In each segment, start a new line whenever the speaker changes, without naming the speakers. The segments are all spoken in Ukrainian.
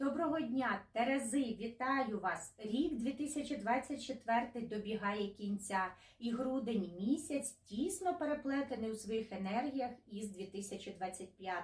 Доброго дня, Терези! Вітаю вас! Рік 2024 добігає кінця, і грудень місяць тісно переплетений у своїх енергіях із 2025.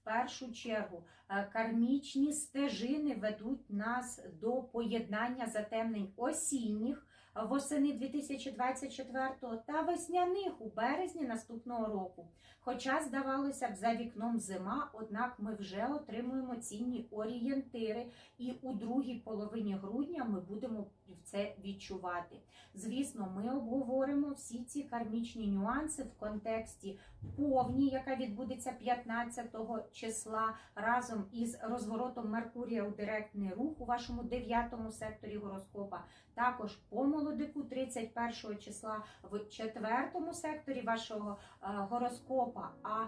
В першу чергу е, кармічні стежини ведуть нас до поєднання затемнень осінніх восени 2024 та весняних у березні наступного року. Хоча, здавалося б, за вікном зима, однак ми вже отримуємо цінні орієнтири, і у другій половині грудня ми будемо це відчувати. Звісно, ми обговоримо всі ці кармічні нюанси в контексті повні, яка відбудеться 15 числа, разом із розворотом Меркурія у директний рух у вашому дев'ятому секторі гороскопа. Також по молодику 31 числа в четвертому секторі вашого е, гороскопа, а,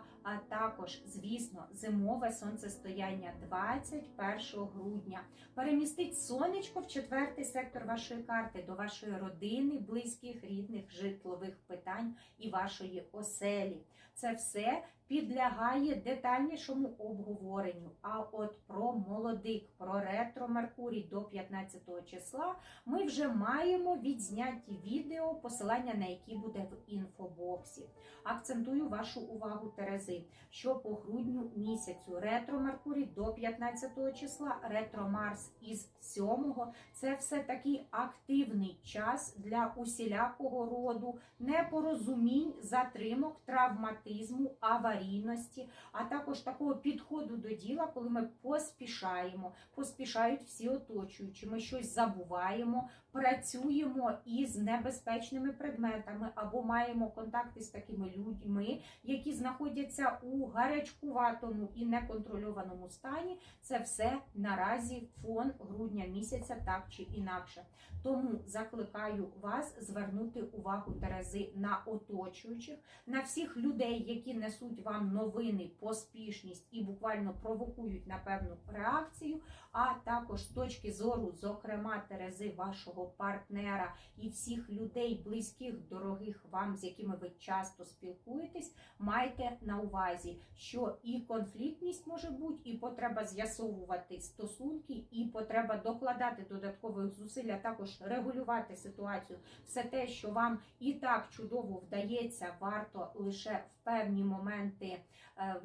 також, звісно, зимове сонцестояння 21 грудня. Перемістить сонечко в четвертий сектор вашої карти до вашої родини, близьких, рідних, житлових питань і вашої оселі. Це все підлягає детальнішому обговоренню. А от про молодик, про ретро Меркурій до 15 числа ми вже маємо відзняті відео, посилання на які буде в інфобоксі. Акцентую вашу увагу, Терези, що по грудню місяцю ретро Меркурій до 15 числа, ретро Марс із 7 це все таки активний час для усілякого роду непорозумінь, затримок, травматизму, аварійності, а також такого підходу до діла, коли ми поспішаємо, поспішають всі оточуючі, ми щось забуваємо, працюємо із небезпечними предметами або маємо контакти з такими людьми, які знаходяться у гарячкуватому і неконтрольованому стані. Це все наразі фон грудня місяця, так чи інакше. Тому закликаю вас звернути увагу Терези на оточуючих, на всіх людей, які несуть вам новини, поспішність і буквально провокують на певну реакцію. А також з точки зору, зокрема, Терези, вашого партнера і всіх людей, близьких, дорогих вам, з якими ви часто спілкуєтесь, майте на увазі, що і конфліктність може бути, і потреба з'ясовувати стосунки, і потреба докладати додаткових зусиль, а також регулювати ситуацію. Все те, що вам і так чудово вдається, варто лише в певні моменти е,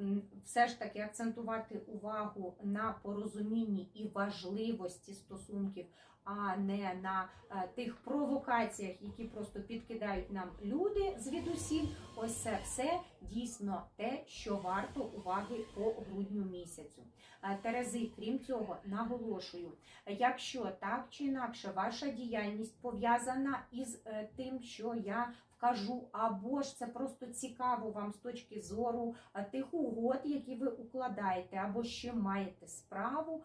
все ж таки акцентувати увагу на порозумінні і важливості стосунків, а не на е, тих провокаціях, які просто підкидають нам люди звідусіль. Ось це все дійсно те, що варто уваги по грудню місяцю. Е, Терези, крім цього, наголошую, якщо так чи інакше ваша діяльність пов'язана із е, тим, що я вкажу, або ж це просто цікаво вам з точки зору е, тих угод, які ви укладаєте, або ще маєте справу,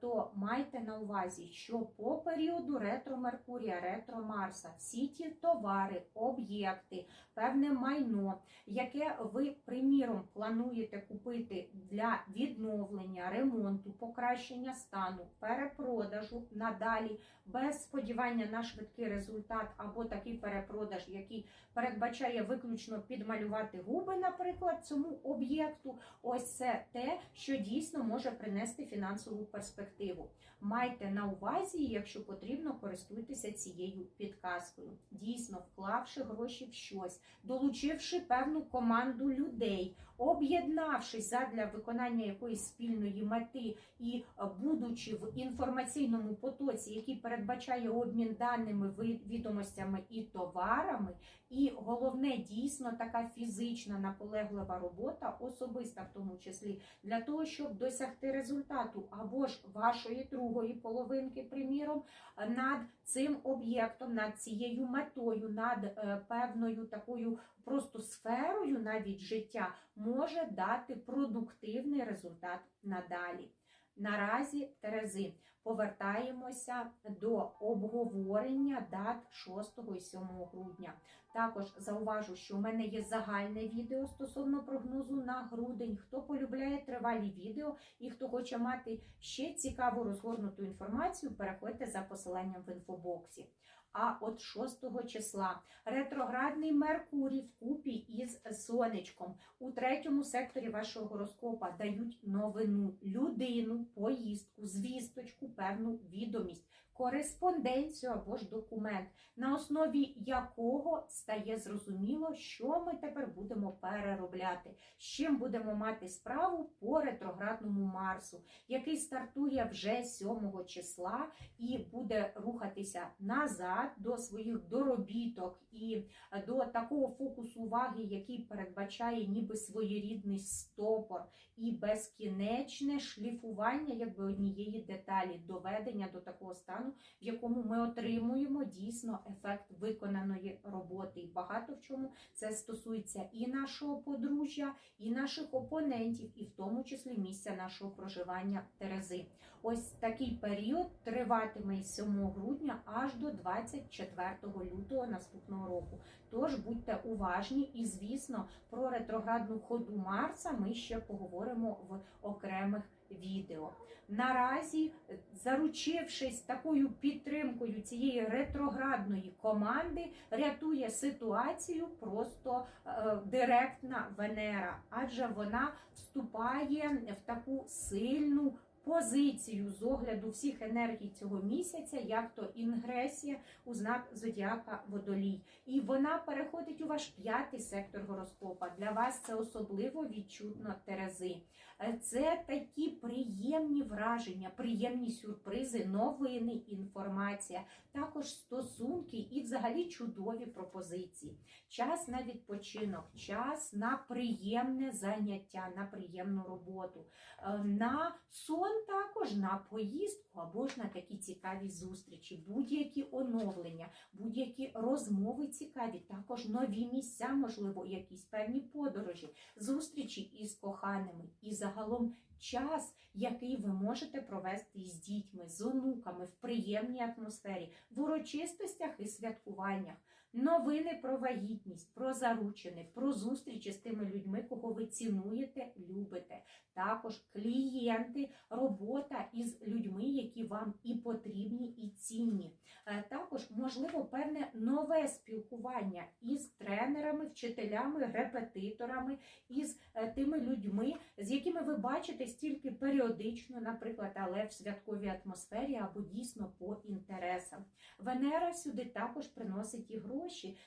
то майте на увазі, що по періоду ретро Меркурія, ретро Марса, всі ті товари, об'єкти, певне майно, яке ви, приміром, плануєте купити для відновлення, ремонту, покращення стану, перепродажу надалі, без сподівання на швидкий результат, або такий перепродаж, який передбачає виключно підмалювати губи, наприклад, цьому об'єкту. Ось це те, що дійсно може принести фінансову перспективу. Майте на увазі, якщо потрібно, користуйтеся цією підказкою. Дійсно, вклавши гроші в щось, долучивши певну команду людей, об'єднавшись задля виконання якоїсь спільної мети і е, будучи в інформаційному потоці, який передбачає обмін даними, відомостями і товарами, і головне, дійсно така фізична наполеглива робота, особиста в тому числі, для того, щоб досягти результату або ж вашої другої половинки, приміром, над цим об'єктом, над цією метою, над е, певною такою просто сферою навіть життя може дати продуктивний результат надалі. Наразі Терези повертаємося до обговорення дат 6 і 7 грудня. Також зауважу, що у мене є загальне відео стосовно прогнозу на грудень. Хто полюбляє тривалі відео і хто хоче мати ще цікаву розгорнуту інформацію, переходьте за посиланням в інфобоксі. А от 6 числа. Ретроградний Меркурій вкупі із сонечком у третьому секторі вашого гороскопа дають новину, людину, поїздку, звісточку, певну відомість, кореспонденцію або ж документ, на основі якого стає зрозуміло, що ми тепер будемо переробляти, з чим будемо мати справу по ретроградному Марсу, який стартує вже 7 числа і буде рухатися назад до своїх доробіток і до такого фокусу уваги, який передбачає ніби своєрідний стопор і безкінечне шліфування якби однієї деталі, доведення до такого стану, в якому ми отримуємо дійсно ефект виконаної роботи. І багато в чому це стосується і нашого подружжя, і наших опонентів, і в тому числі місця нашого проживання Терези. Ось такий період триватиме із 7 грудня аж до 24 лютого наступного року. Тож будьте уважні, і звісно, про ретроградну ходу Марса ми ще поговоримо в окремих відео. Наразі, заручившись такою підтримкою цієї ретроградної команди, рятує ситуацію просто е, директна Венера, адже вона вступає в таку сильну. Позицію з огляду всіх енергій цього місяця, як то інгресія у знак зодіака водолій, і вона переходить у ваш п'ятий сектор гороскопа. Для вас це особливо відчутно Терези. Е, Це такі приємні враження, приємні сюрпризи, новини, інформація, також стосунки і взагалі чудові пропозиції. Час на відпочинок, час на приємне заняття, на приємну роботу, е, на сон також на поїздку або ж на такі цікаві зустрічі, будь-які оновлення, будь-які розмови цікаві, також нові місця, можливо, якісь певні подорожі, зустрічі із коханими і загалом час, який ви можете провести з дітьми, з онуками в приємній атмосфері, в урочистостях і святкуваннях. Новини про вагітність, про заручини, про зустрічі з тими людьми, кого ви цінуєте, любите. Також клієнти, робота із людьми, які вам і потрібні, і цінні. Е, Також можливо певне нове спілкування із тренерами, вчителями, репетиторами, із е, тими людьми, з якими ви бачитесь тільки періодично, наприклад, але в святковій атмосфері або дійсно по інтересам. Венера сюди також приносить і гроші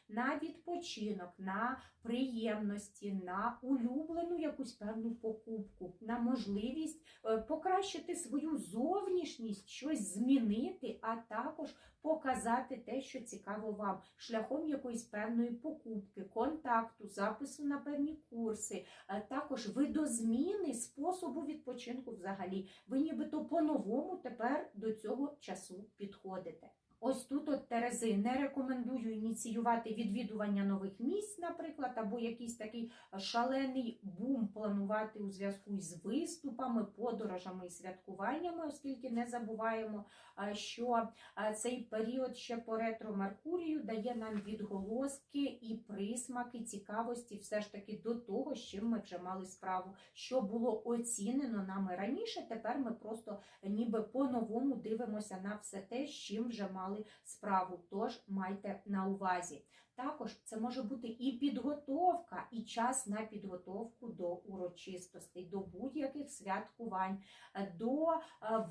на відпочинок, на приємності, на улюблену якусь певну покупку, на можливість е, покращити свою зовнішність, щось змінити, а також показати те, що цікаво вам, шляхом якоїсь певної покупки, контакту, запису на певні курси, е, також видозміни способу відпочинку взагалі. Ви нібито по-новому тепер до цього часу підходите. Ось тут от Терези не рекомендую ініціювати відвідування нових місць, наприклад, або якийсь такий шалений бум планувати у зв'язку із виступами, подорожами і святкуваннями, оскільки не забуваємо, що цей період ще по ретро Меркурію дає нам відголоски і присмаки цікавості все ж таки до того, з чим ми вже мали справу, що було оцінено нами раніше. Тепер ми просто ніби по-новому дивимося на все те, з чим вже мали справу. Тож майте на увазі. Також це може бути і підготовка, і час на підготовку до урочистостей, до будь-яких святкувань, е, до е,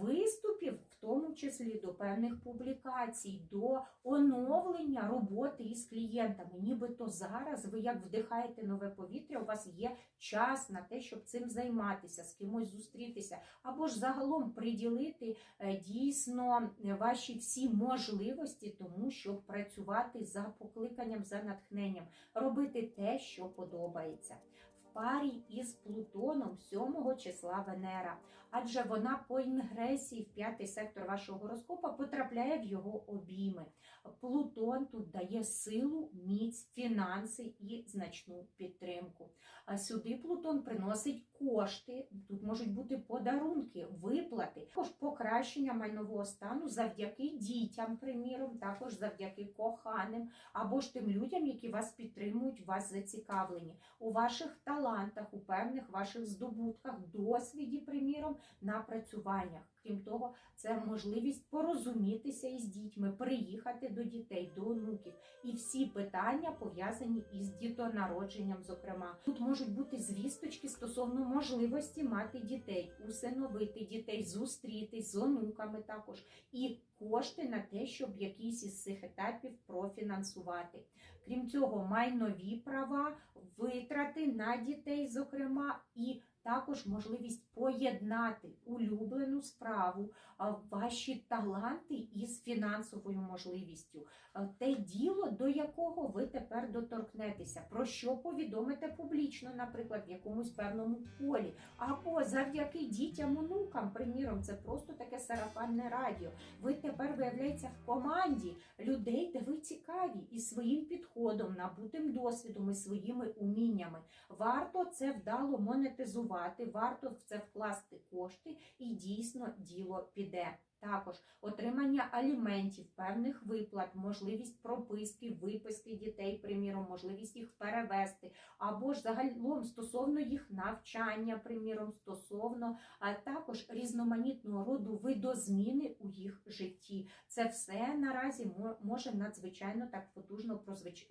виступів, в тому числі до певних публікацій, до оновлення роботи із клієнтами. Нібито зараз ви як вдихаєте нове повітря, у вас є час на те, щоб цим займатися, з кимось зустрітися, або ж загалом приділити е, дійсно ваші всі можливості тому, щоб працювати за покликанням, за натхненням, робити те, що подобається. В парі із Плутоном 7 числа Венера, адже вона по інгресії в п'ятий сектор вашого гороскопа потрапляє в його обійми. Плутон тут дає силу, міць, фінанси і значну підтримку. А сюди Плутон приносить кошти, тут можуть бути подарунки, виплати, також покращення майнового стану завдяки дітям, приміром, також завдяки коханим, або ж тим людям, які вас підтримують, вас зацікавлені у ваших талантах, у певних ваших здобутках, досвіді, приміром, напрацюваннях. Крім того, це можливість порозумітися із дітьми, приїхати до дітей, до онуків. І всі питання пов'язані із дітонародженням. Зокрема, тут можуть бути звісточки стосовно можливості мати дітей, усиновити дітей, зустрітись з онуками також, і кошти на те, щоб якийсь із цих етапів профінансувати. Крім цього, майнові права, витрати на дітей, зокрема, і також можливість поєднати улюблену справу, ваші таланти із фінансовою можливістю, те діло, до якого ви тепер доторкнетеся, про що повідомите публічно, наприклад, в якомусь певному полі, або завдяки дітям, онукам, приміром, це просто таке сарафанне радіо. Ви тепер виявляється в команді людей, де ви цікаві і своїм підходом, набутим досвідом і своїми уміннями. Варто це вдало монетизувати, варто в це вкласти кошти, і дійсно діло піде. Також отримання аліментів, певних виплат, можливість прописки, виписки дітей, приміром, можливість їх перевести, або ж загалом стосовно їх навчання, приміром, стосовно а також різноманітного роду видозміни у їх житті. Це все наразі може надзвичайно так потужно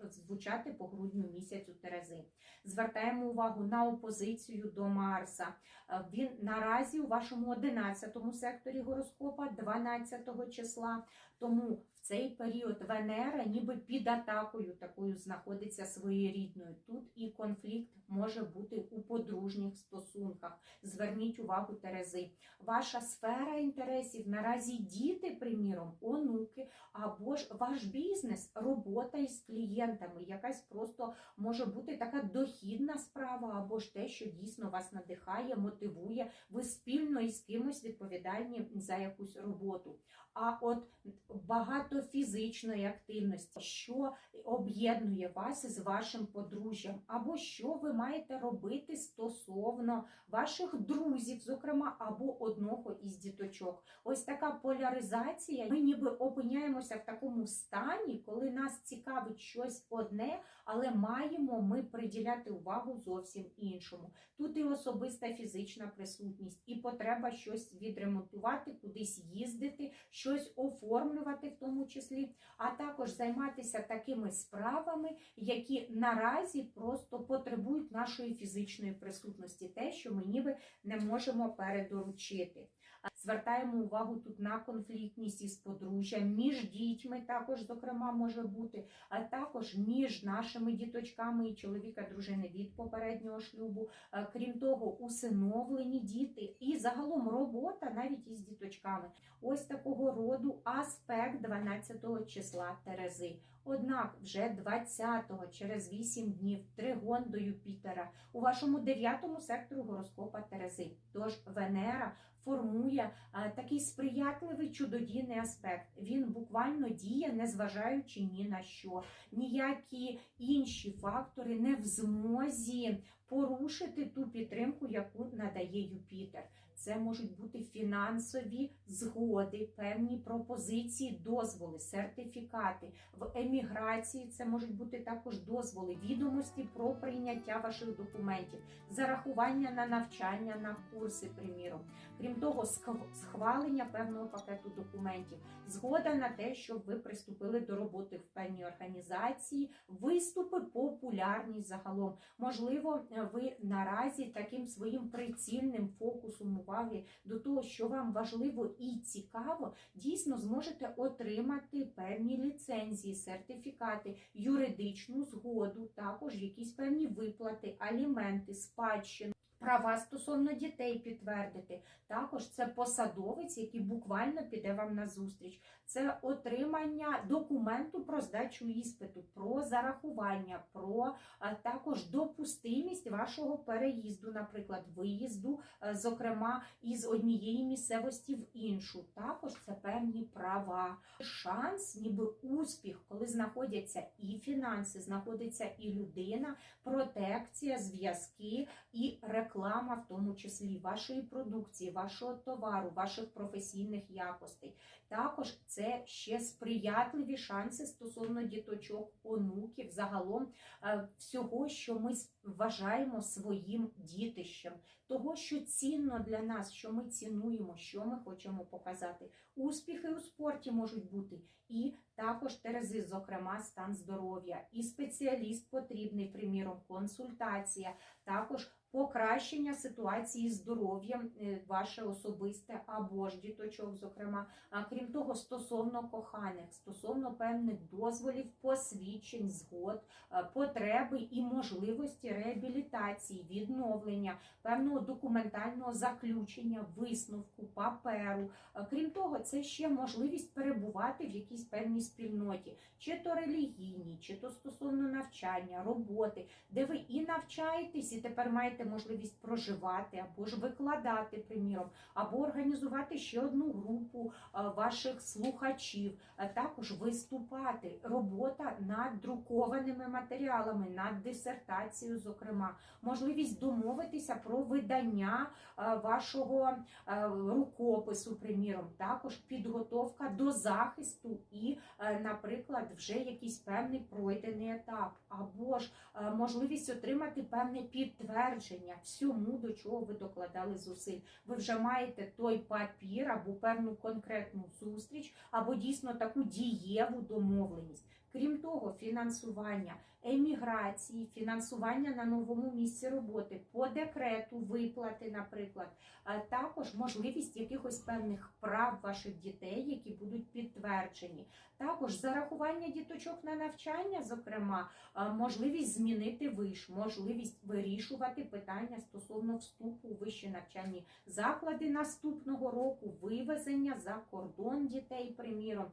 звучати по грудню місяцю Терези. Звертаємо увагу на опозицію до Марса. Е, Він наразі у вашому 11 секторі гороскопа 12 числа. Тому цей період Венера ніби під атакою такою знаходиться своєрідною. Тут і конфлікт може бути у подружніх стосунках. Зверніть увагу Терези. Ваша сфера інтересів наразі діти, приміром, онуки, або ж ваш бізнес, робота із клієнтами, якась просто може бути така дохідна справа, або ж те, що дійсно вас надихає, мотивує. Ви спільно із кимось відповідальні за якусь роботу. А от багато фізичної активності, що об'єднує вас з вашим подружжям, або що ви маєте робити стосовно ваших друзів, зокрема, або одного із діточок. Ось така поляризація. Ми ніби опиняємося в такому стані, коли нас цікавить щось одне, але маємо ми приділяти увагу зовсім іншому. Тут і особиста фізична присутність, і потреба щось відремонтувати, кудись їздити, щось оформлювати в тому числі, а також займатися такими справами, які наразі просто потребують нашої фізичної присутності, те, що ми ніби не можемо передоручити. Звертаємо увагу тут на конфліктність із подружжям, між дітьми також, зокрема, може бути, а також між нашими діточками і чоловіка, дружини від попереднього шлюбу. Е, Крім того, усиновлені діти і загалом робота навіть із діточками. Ось такого роду аспект 12 числа Терези. Однак вже 20-го, через 8 днів, тригон до Юпітера у вашому 9 сектору гороскопа Терези. Тож Венера формує такий сприятливий чудодійний аспект. Він буквально діє, незважаючи ні на що. Ніякі інші фактори не в змозі порушити ту підтримку, яку надає Юпітер. Це можуть бути фінансові згоди, певні пропозиції, дозволи, сертифікати. В еміграції це можуть бути також дозволи, відомості про прийняття ваших документів, зарахування на навчання, на курси, приміром. Крім того, схвалення певного пакету документів, згода на те, щоб ви приступили до роботи в певній організації, виступи, популярність загалом. Можливо, ви наразі таким своїм прицільним фокусом уваги до того, що вам важливо і цікаво, дійсно зможете отримати певні ліцензії, сертифікати, юридичну згоду, також якісь певні виплати, аліменти, спадщину. Права стосовно дітей підтвердити. Також це посадовець, який буквально піде вам на зустріч. Це отримання документу про здачу іспиту, про зарахування, про також допустимість вашого переїзду, наприклад, виїзду, е, зокрема, із однієї місцевості в іншу. Також це певні права. Шанс, ніби успіх, коли знаходяться і фінанси, знаходиться і людина, протекція, зв'язки і реклама реклама, в тому числі вашої продукції, вашого товару, ваших професійних якостей. Також це ще сприятливі шанси стосовно діточок, онуків, загалом е, всього, що ми вважаємо своїм дітищем, того, що цінно для нас, що ми цінуємо, що ми хочемо показати. Успіхи у спорті можуть бути і також терези, зокрема, стан здоров'я, і спеціаліст потрібний, приміром, консультація, також покращення ситуації з здоров'ям е, ваше особисте або ж діточок, зокрема. А крім того, стосовно коханих, стосовно певних дозволів, посвідчень, згод, е, потреби і можливості реабілітації, відновлення, певного документального заключення, висновку, паперу. Е, Крім того, це ще можливість перебувати в якійсь певній спільноті, чи то релігійній, чи то стосовно навчання, роботи, де ви і навчаєтесь, і тепер маєте можливість проживати або ж викладати, приміром, або організувати ще одну групу е, ваших слухачів, а також виступати, робота над друкованими матеріалами, над дисертацією, зокрема, можливість домовитися про видання е, вашого е, рукопису, приміром, також підготовка до захисту і, е, наприклад, вже якийсь певний пройдений етап, або ж можливість отримати певне підтвердження всьому, до чого ви докладали зусиль. Ви вже маєте той папір або певну конкретну зустріч, або дійсно таку дієву домовленість. Крім того, фінансування еміграції, фінансування на новому місці роботи, по декрету, виплати, наприклад, а також можливість якихось певних прав ваших дітей, які будуть підтверджені. Також зарахування діточок на навчання, зокрема, можливість змінити виш, можливість вирішувати питання стосовно вступу у вищі навчальні заклади наступного року, вивезення за кордон дітей, приміром.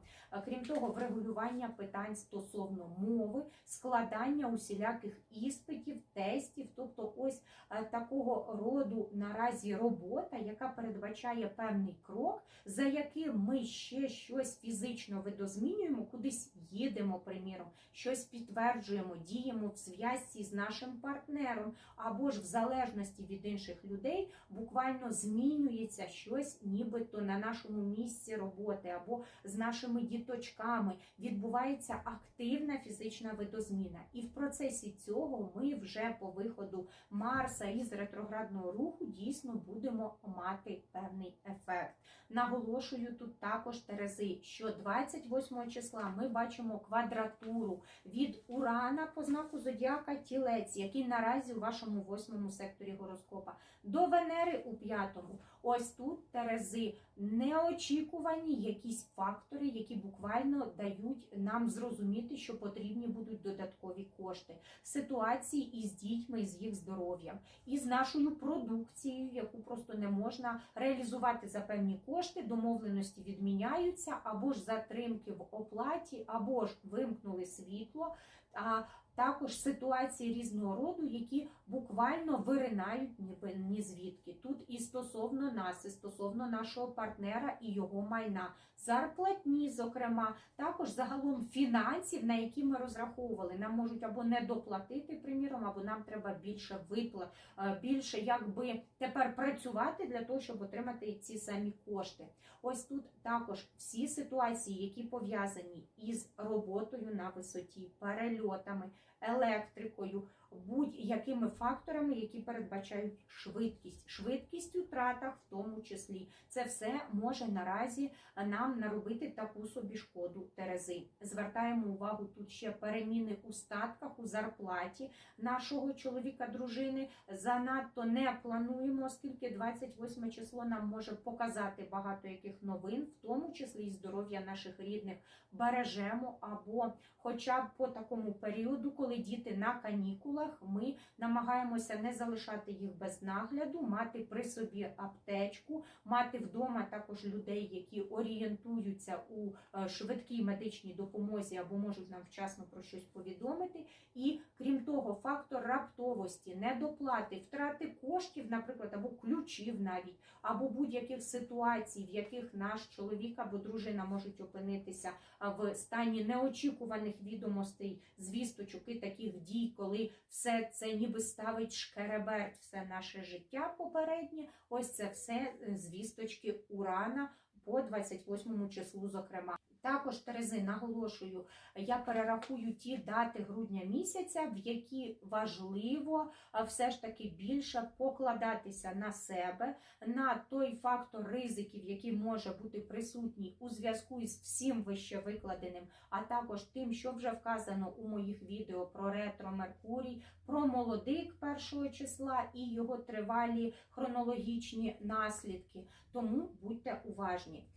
Крім того, врегулювання питань стосовно мови, складання усіляких іспитів, тестів, тобто ось е, такого роду наразі робота, яка передбачає певний крок, за яким ми ще щось фізично видозмінюємо, кудись їдемо, приміром, щось підтверджуємо, діємо в зв'язці з нашим партнером, або ж в залежності від інших людей, буквально змінюється щось, нібито на нашому місці роботи, або з нашими діточками відбувається активна фізична видозміна. І в процесі цього ми вже по виходу Марса із ретроградного руху дійсно будемо мати певний ефект. Наголошую тут також Терези, що 28 числа ми бачимо квадратуру від Урана по знаку Зодіака Тілець, який наразі у вашому восьмому секторі гороскопа, до Венери у п'ятому. Ось тут Терези неочікувані якісь фактори, які буквально дають нам зрозуміти, що потрібні будуть додаткові кошти. Ситуації із дітьми, із їх здоров'ям, і з нашою продукцією, яку просто не можна реалізувати за певні кошти, домовленості відміняються, або ж затримки в оплаті, або ж вимкнули світло. А також ситуації різного роду, які буквально виринають ніби ні звідки. Тут і стосовно нас, і стосовно нашого партнера і його майна, зарплатні, зокрема, також загалом фінансів, на які ми розраховували. Нам можуть або не доплатити, приміром, або нам треба більше виплат, е, більше якби тепер працювати для того, щоб отримати ці самі кошти. Ось тут також всі ситуації, які пов'язані із роботою на висоті, перельотами, електрикою, будь-якими факторами, які передбачають швидкість, швидкість у тратах, в тому числі, це все може наразі нам наробити таку собі шкоду Терези. Звертаємо увагу тут ще переміни у статках, у зарплаті нашого чоловіка, дружини. Занадто не плануємо, оскільки 28 число нам може показати багато яких новин, в тому числі і здоров'я наших рідних. Бережемо або, хоча б по такому періоду, коли діти на канікулах, ми намагаємося не залишати їх без нагляду, мати при собі аптечку, мати вдома також людей, які орієнтуються у е, швидкій медичній допомозі або можуть нам вчасно про щось повідомити. І крім того, фактор раптовості, недоплати, втрати коштів, наприклад, або ключів навіть, або будь-яких ситуацій, в яких наш чоловік або дружина можуть опинитися в стані неочікуваних відомостей, звісточок і таких дій, коли все це ніби ставить шкереберть, все наше життя попереднє. Ось це все е, звісточки Урана по 28 числу, зокрема. Також Терези наголошую, я перерахую ті дати грудня місяця, в які важливо все ж таки більше покладатися на себе, на той фактор ризиків, який може бути присутній у зв'язку із всім вище викладеним, а також тим, що вже вказано у моїх відео про ретро Меркурій, про молодик першого числа і його тривалі хронологічні наслідки. Тому будьте уважні.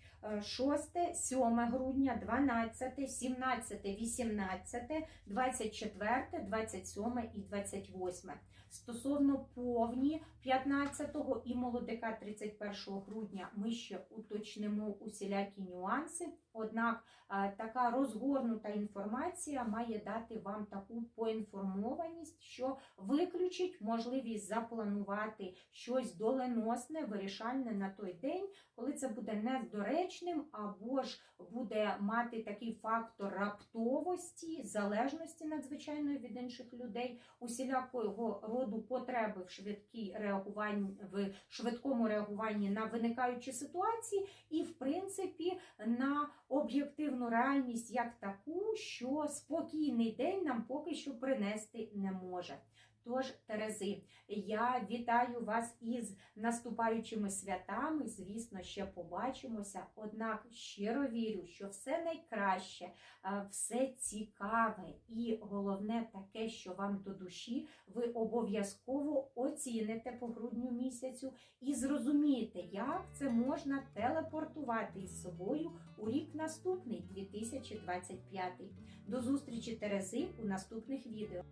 6, 7 грудня, 12, 17, 18, 24, 27 і 28. Стосовно повні 15 і молодика 31 грудня ми ще уточнимо усілякі нюанси. Однак е, така розгорнута інформація має дати вам таку поінформованість, що виключить можливість запланувати щось доленосне, вирішальне на той день, коли це буде недоречним, або ж буде мати такий фактор раптовості, залежності надзвичайної від інших людей, усілякого роду потреби в швидкій реагуванні в швидкому реагуванні на виникаючі ситуації, і в принципі на об'єктивну реальність як таку, що спокійний день нам поки що принести не може. Тож, Терези, я вітаю вас із наступаючими святами. Звісно, ще побачимося. Однак щиро вірю, що все найкраще, все цікаве і головне таке, що вам до душі, ви обов'язково оціните по грудню місяцю і зрозумієте, як це можна телепортувати із собою у рік наступний 2025. До зустрічі Терези у наступних відео.